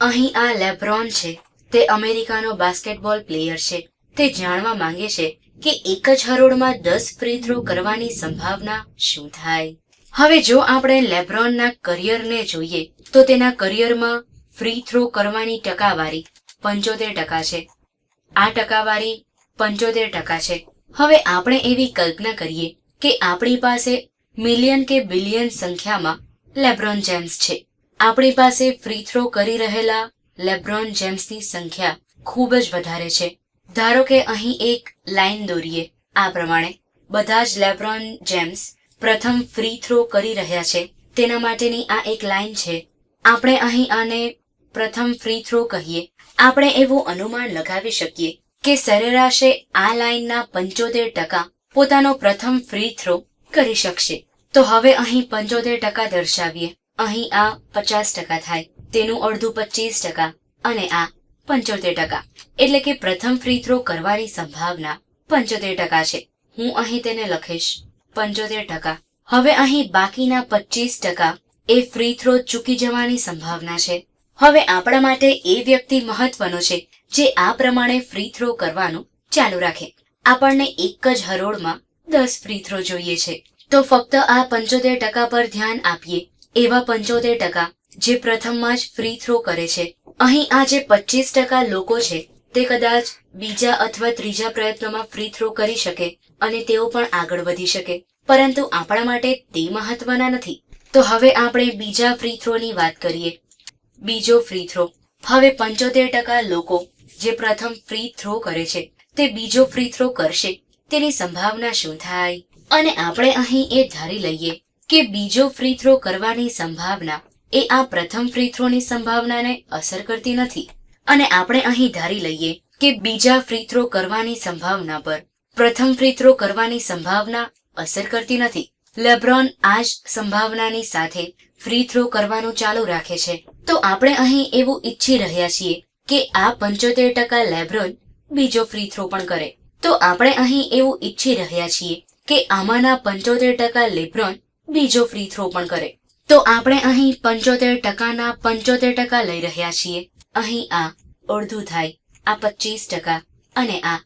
અહીં આ લેબ્રોન છે. તે અમેરિકાનો બાસ્કેટબોલ પ્લેયર છે. તે જાણવા માંગે છે કે એક જ હરોળમાં દસ ફ્રી થ્રો કરવાની સંભાવના શું થાય? હવે જો આપણે લેબ્રોનના કરિયરને જોઈએ, તો તેના કરિયરમાં ફ્રી થ્રો કરવાની ટકાવારી પંચોતેર ટકા છે. આ ટકાવારી પંચોતેર ટકા છે. હવે આપણે એવી કલ્પના કરીએ કે આપણી પાસે મિલિયન કે બિલિયન સંખ્યામાં લેબ્રોન જેમ્સ છે. આપણી પાસે ફ્રી થ્રો કરી રહેલા લેબ્રોન જેમ્સની સંખ્યા ખૂબ જ વધારે છે. ધારો કે અહીં એક લાઈન દોરીએ, આ પ્રમાણે. બધા જ લેબ્રોન જેમ્સ પ્રથમ ફ્રી થ્રો કરી રહ્યા છે. તેના માટેની આ એક લાઈન છે. આપણે અહીં આને પ્રથમ ફ્રી થ્રો કહીએ. આપણે એવું અનુમાન લગાવી શકીએ કે સરેરાશે આ લાઈનના પંચોતેર ટકા પોતાનો પ્રથમ ફ્રી થ્રો કરી શકશે. તો હવે અહીં પંચોતેર ટકા દર્શાવીએ. અહીં આ પચાસ ટકા થાય, તેનું અડધું પચીસ ટકા અને આ પંચોતેર ટકા. એટલે કે પ્રથમ ફ્રી થ્રો કરવાની સંભાવના પંચોતેર ટકા છે. હું અહીં તેને લખીશ. પંચોતેર ટકા. હવે અહીં બાકીના પચીસ ટકા એ ફ્રી થ્રો ચૂકી જવાની સંભાવના છે. હવે આપણા માટે એ વ્યક્તિ મહત્વનો છે જે આ પ્રમાણે ફ્રી થ્રો કરવાનું ચાલુ રાખે. આપણને એક જ હરોળમાં દસ ફ્રી થ્રો જોઈએ છે. તો ફક્ત આ પંચોતેર ટકા પર ધ્યાન આપીએ. એવા પંચોતેર ટકા, જે પ્રથમમાં જ ફ્રી થ્રો કરે છે. અહીં આ જે પચીસ ટકા લોકો છે, તે કદાચ બીજા અથવા ત્રીજા પ્રયત્નમાં ફ્રી થ્રો કરી શકે અને તેઓ પણ આગળ વધી શકે. પરંતુ આપણા માટે તે મહત્વના નથી. તો હવે આપણે બીજા ફ્રી થ્રોની વાત કરીએ. બીજો ફ્રી થ્રો હવે પંચોતેર ટકા લોકો જે પ્રથમ ફ્રી થ્રો કરે છે, તે બીજો ફ્રી થ્રો કરશે. તેની સંભાવના શું થાય? અને આપણે અહીં એ ધારી લઈએ કે બીજો ફ્રી થ્રો કરવાની સંભાવના એ આ પ્રથમ ફ્રી થ્રોની સંભાવનાને અસર કરતી નથી. અને આપણે અહીં ધારી લઈએ કે બીજા ફ્રી થ્રો કરવાની સંભાવના પર પ્રથમ ફ્રી થ્રો કરવાની સંભાવના અસર કરતી નથી. લેબ્રોન આ જ સંભાવનાની સાથે ફ્રી થ્રો કરવાનું ચાલુ રાખે છે. તો આપણે અહીં એવું ઈચ્છી રહ્યા છીએ કે આ પંચોતેર ટકા લેબ્રોન બીજો ફ્રી થ્રો પણ કરે. તો આપણે અહીં એવું ઈચ્છી રહ્યા છીએ કે આમાંના પંચોતેર ટકા લેબ્રોન બીજો ફ્રી થ્રો પણ કરે. તો આપણે અહીં પંચોતેર ટકાના પંચોતેર ટકા લઈ રહ્યા છીએ. અહીં આ અડધું થાય, આ પચીસ ટકા અને આ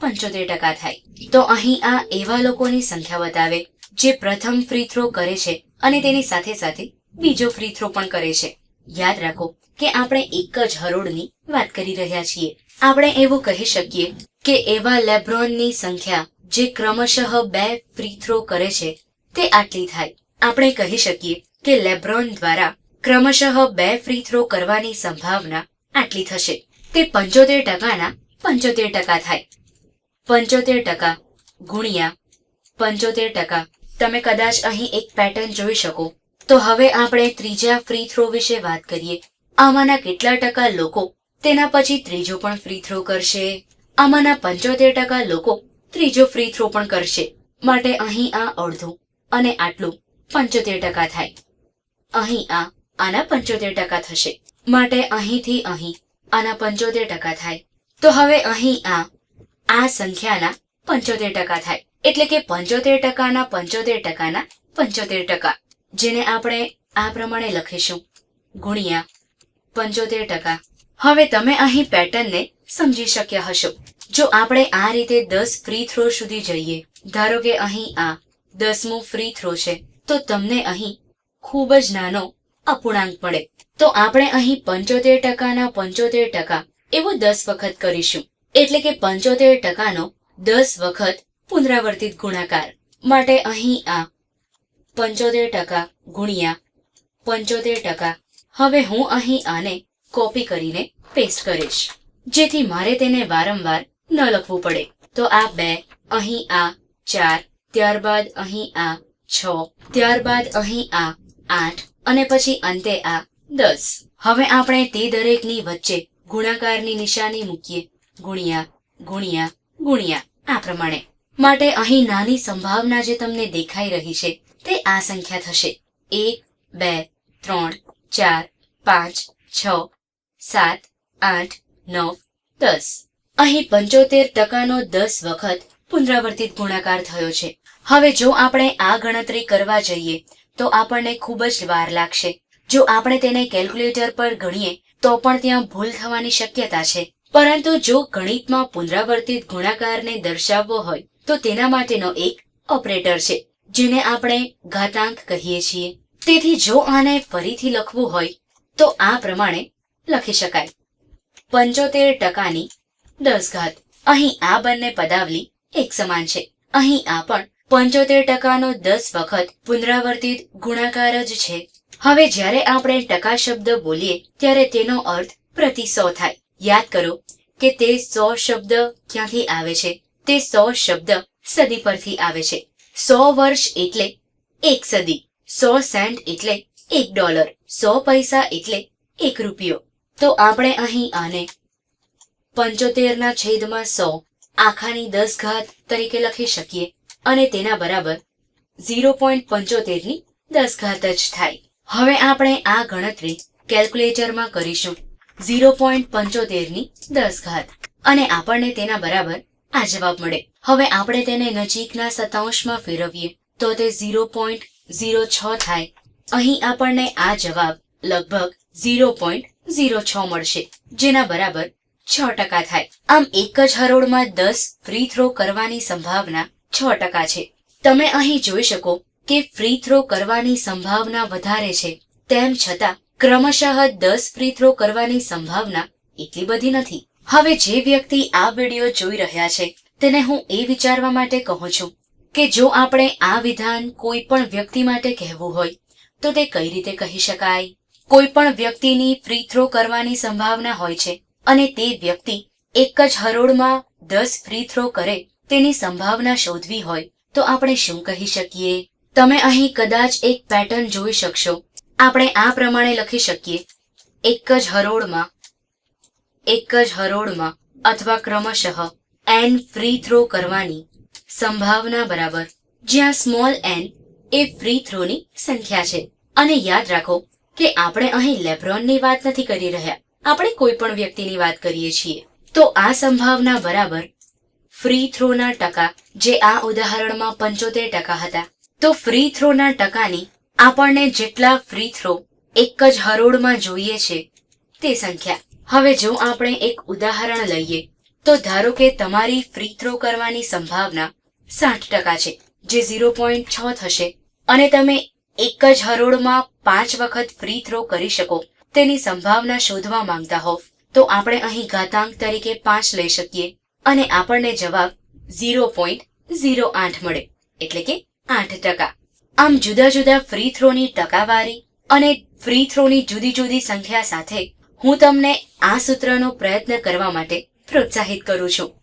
પંચોતેર ટકા થાય. તો અહીં આ એવા લોકોની સંખ્યા બતાવે, જે પ્રથમ ફ્રી થ્રો કરે છે અને તેની સાથે સાથે બીજો ફ્રી થ્રો પણ કરે છે. યાદ રાખો કે આપણે એક જ હરોળની વાત કરી રહ્યા છીએ. આપણે એવું કહી શકીએ કે એવા લેબ્રોનની સંખ્યા જે ક્રમશઃ બે ફ્રી થ્રો કરે છે તે આટલી થાય. આપણે કહી શકીએ કે લેબ્રોન દ્વારા ક્રમશઃ બે ફ્રી થ્રો કરવાની સંભાવના આટલી થશે તે પંચોતેર ટકાના પંચોતેર ટકા થાય. પંચોતેર ટકા ગુણ્યા પંચોતેર ટકા. તમે કદાચ અહીં એક પેટર્ન જોઈ શકો. તો હવે આપણે ત્રીજા ફ્રી થ્રો વિશે વાત કરીએ. આમાંના કેટલા ટકા લોકો તેના પછી ત્રીજો પણ ફ્રી થ્રો કરશે? આમાંના પંચોતેર ટકા લોકો ત્રીજો ફ્રી થ્રો પણ કરશે. માટે અહીં આ અડધું અને આટલું પંચોતેર ટકા થાય. અહીં આ આના પંચોતેર ટકા થશે. માટે અહીંથી અહીં આના પંચોતેર ટકા થાય. તો હવે અહીં આ આ સંખ્યાના પંચોતેર ટકા થાય. એટલે કે પંચોતેર ટકાના પંચોતેર ટકાના પંચોતેર ટકા. જેને આપણે આ પ્રમાણે લખીશું. ગુણ્યા પંચોતેર ટકા. હવે તમે અહીં પેટર્નને સમજી શક્યા હશો. જો આપણે આ રીતે દસ ફ્રી થ્રો સુધી જઈએ, ધારો કે અહીં આ દસમું ફ્રી થ્રો છે, તો તમને અહીં ખૂબ જ નાનો અપૂર્ણાંક પડે તો આપણે અહીં પંચોતેર ટકાના પંચોતેર ટકા એવું દસ વખત કરીશું. એટલે કે પંચોતેર ટકાનો દસ વખત પુનરાવર્તિત ગુણાકાર. માટે અહીં આ પંચોતેર ટકા ગુણ્યા પંચોતેર ટકા. હવે હું અહીં આને કોપી કરીને પેસ્ટ કરીશ. જેથી મારે તેને વારંવાર ન લખવું પડે. તો આ બે, અહીં આ ચાર ત્યારબાદ અહીં આ છ, ત્યારબાદ અહીં આ આઠ અને પછી અંતે આ દસ. હવે આપણે તે દરેકની વચ્ચે ગુણાકારની નિશાની મૂકીએ. ગુણ્યા ગુણ્યા ગુણ્યા. આ પ્રમાણે. માટે અહીં નાની સંભાવના જે તમને દેખાઈ રહી છે, તે આ સંખ્યા થશે. એક, બે, ત્રણ, ચાર, પાંચ, છ, સાત, આઠ, નવ, દસ. અહીં પંચોતેર ટકાનો દસ વખત પુનરાવર્તિત ગુણાકાર થયો છે. હવે જો આપણે આ ગણતરી કરવા જઈએ, તો આપણને ખૂબ જ વાર લાગશે. જો આપણે તેને કેલ્ક્યુલેટર પર ગણીએ, તો પણ ત્યાં ભૂલ થવાની શક્યતા છે. પરંતુ જો ગણિતમાં પુનરાવર્તિત ગુણાકારને દર્શાવવો હોય, તો તેના માટેનો એક ઓપરેટર છે, જેને આપણે ઘાતાંક કહીએ છીએ. તેથી જો આને ફરીથી લખવું હોય, તો આ પ્રમાણે લખી શકાય. પંચોતેર ટકાની દસ ઘાત અહીં આ બંને પદાવલી એક સમાન છે. અહીં આ પણ પંચોતેર ટકાનો દસ વખત પુનરાવર્તિત ગુણાકાર જ છે. હવે જ્યારે આપણે ટકા શબ્દ બોલીએ, ત્યારે તેનો અર્થ પ્રતિ સો થાય. યાદ કરો કે તે સો શબ્દ ક્યાંથી આવે છે? તે સો શબ્દ સદી પરથી આવે છે. સો વર્ષ એટલે એક સદી. સો સેન્ટ એટલે એક ડોલર. સો પૈસા એટલે એક રૂપિયો. તો આપણે અહીં આને પંચોતેરના છેદમાં સો, આખાની દસ ઘાત તરીકે લખી શકીએ. અને તેના બરાબર ઝીરો પોઈન્ટ પંચોતેરની દસ ઘાત જ થાય. હવે આપણે આ ગણતરી કેલ્ક્યુલેટરમાં કરીશું. ઝીરો પોઈન્ટ પંચોતેરની દસ ઘાત અને આપણને તેના બરાબર આ જવાબ મળે. હવે આપણે તેને નજીકના સતાંશમાં ફેરવીએ. તો તે ઝીરો પોઈન્ટ ઝીરો છ થાય. અહીં આપણને આ જવાબ લગભગ ઝીરો પોઈન્ટ ઝીરો છ મળશે, જેના બરાબર છ ટકા થાય. આમ એક જ હરોળમાં દસ ફ્રી થ્રો કરવાની સંભાવના છ ટકા છે. તમે અહીં જોઈ શકો કે ફ્રી થ્રો કરવાની સંભાવના વધારે છે. તેમ છતાં, ક્રમશઃ દસ ફ્રી થ્રો કરવાની સંભાવના એટલી બધી નથી. હવે જે વ્યક્તિ આ વીડિયો જોઈ રહ્યા છે, તેને હું એ વિચારવા માટે કહું છું કે જો આપણે આ વિધાન કોઈ પણ વ્યક્તિ માટે કહેવું હોય, તો તે કઈ રીતે કહી શકાય? કોઈ પણ વ્યક્તિની ફ્રી થ્રો કરવાની સંભાવના હોય છે અને તે વ્યક્તિ એક જ હરોળમાં દસ ફ્રી થ્રો કરે તેની સંભાવના શોધવી હોય, તો આપણે શું કહી શકીએ? તમે અહીં કદાચ એક પેટર્ન જોઈ શકશો. આપણે આ પ્રમાણે લખી શકીએ. એક જ હરોળમાં, એક જ હરોળમાં, અથવા ક્રમશઃ એન ફ્રી થ્રો કરવાની સંભાવના બરાબર. જ્યાં સ્મોલ એન એ ફ્રી થ્રોની સંખ્યા છે. અને યાદ રાખો કે આપણે અહીં લેબ્રોનની વાત નથી કરી રહ્યા. આપણે કોઈ પણ વ્યક્તિની વાત કરીએ છીએ. તો આ સંભાવના બરાબર ફ્રી થ્રોના ટકા જે આ ઉદાહરણમાં પંચોતેર ટકા હતા. તો ફ્રી થ્રોના ટકાની આપણને જેટલા ફ્રી થ્રો એક જ હરોળમાં જોઈએ છે તે સંખ્યા. હવે જો આપણે એક ઉદાહરણ લઈએ, તો ધારો કે તમારી ફ્રી થ્રો કરવાની સંભાવના સાઠ ટકા છે, જે ઝીરો પોઈન્ટ છ થશે, અને તમે એક જ હરોળમાં પાંચ વખત ફ્રી થ્રો કરી શકો, તેની સંભાવના શોધવા માંગતા હોવ, તો આપણે અહીં ઘાતાંક તરીકે પાંચ લઈ શકીએ. અને આપણને જવાબ ઝીરો પોઈન્ટ ઝીરો આઠ મળે. એટલે કે આઠ ટકા. આમ જુદા જુદા ફ્રી થ્રોની ટકાવારી અને ફ્રી થ્રોની જુદી જુદી સંખ્યા સાથે હું તમને આ સૂત્રનો પ્રયત્ન કરવા માટે પ્રોત્સાહિત કરું છું.